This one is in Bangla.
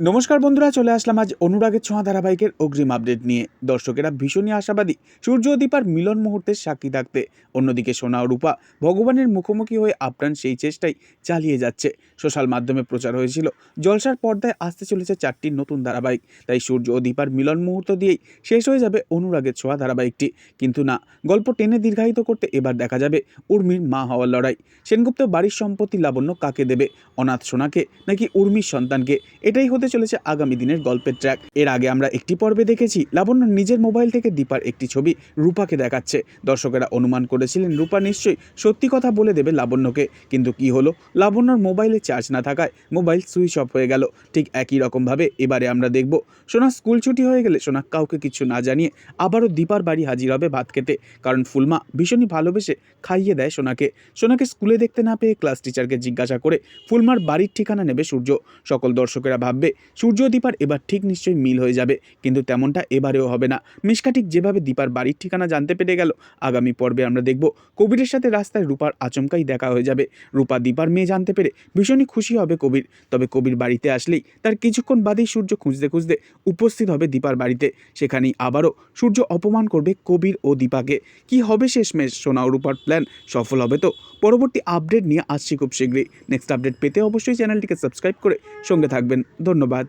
নমস্কার বন্ধুরা, চলে আসলাম আজ অনুরাগের ছোঁয়া ধারাবাহিকের অগ্রিম আপডেট নিয়ে। দর্শকেরা ভীষণই আশাবাদী, সূর্য দীপার মিলন মুহূর্তের সাক্ষী থাকতে। অন্যদিকে সোনা রূপা ভগবানের মুখোমুখি হয়ে আপ্রাণ সেই চেষ্টাই চালিয়ে যাচ্ছে। সোশ্যাল মাধ্যমে প্রচার হয়েছিল, জলসার পর্দায় আসতে চলেছে চারটি নতুন ধারাবাহিক। তাই সূর্য ও দীপার মিলন মুহূর্ত দিয়েই শেষ হয়ে যাবে অনুরাগের ছোঁয়া ধারাবাহিকটি। কিন্তু না, গল্প টেনে দীর্ঘায়িত করতে এবার দেখা যাবে উর্মির মা হওয়ার লড়াই। সেনগুপ্ত বাড়ির সম্পত্তি লাবণ্য কাকে দেবে? অনাথ সোনাকে নাকি উর্মির সন্তানকে? এটাই হতে চলেছে আগামী দিনের গল্পের ট্র্যাক এর আগে আমরা একটি পর্বে দেখেছি, লাবণ্য নিজের মোবাইল থেকে দীপার একটি ছবি রূপাকে দেখাচ্ছে। দর্শকেরা অনুমান করেছিলেন, রূপা নিশ্চয়ই সত্যি কথা বলে দেবে লাবণ্যকে, কিন্তু কি হলো? লাবণ্যর মোবাইলে চার্জ না থাকায় মোবাইল সুইচ অফ হয়ে গেল। ঠিক একই রকমভাবে এবারে আমরা দেখব, সোনা স্কুল ছুটি হয়ে গেলে সোনা কাউকে কিছু না জানিয়ে আবারও দীপার বাড়ি হাজির হবে ভাত খেতে। কারণ ফুলমা ভীষণই ভালোবেসে খাইয়ে দেয় সোনাকে। সোনাকে স্কুলে দেখতে না পেয়ে ক্লাস টিচারকে জিজ্ঞাসা করে ফুলমার বাড়ির ঠিকানা নেবে সূর্য। সকল দর্শকেরা ভাববে সূর্য দীপার এবার ঠিক নিশ্চয়ই মিল হয়ে যাবে, কিন্তু তেমনটা এবারেও হবে না। মিশকা ঠিক যেভাবে দীপার বাড়ির ঠিকানা জানতে পেরে গেল, আগামী পর্বে আমরা দেখব কবিরের সাথে রাস্তায় রূপার আচমকাই দেখা হয়ে যাবে। রূপা দীপার মেয়ে জানতে পেরে ভীষণই খুশি হবে কবির, তবে কবির বাড়িতে আসলেই তার কিছুক্ষণ বাদেই সূর্য খুঁজতে খুঁজতে উপস্থিত হবে দীপার বাড়িতে। সেখানেই আবারও সূর্য অপমান করবে কবির ও দীপাকে। কি হবে শেষমেশ? সোনা রূপার প্ল্যান সফল হবে তো পরবর্তী আপডেট নিয়ে আসছি খুব শীঘ্রই। নেক্সট আপডেট পেতে অবশ্যই চ্যানেলটিকে সাবস্ক্রাইব করে সঙ্গে থাকবেন। ধন্যবাদ।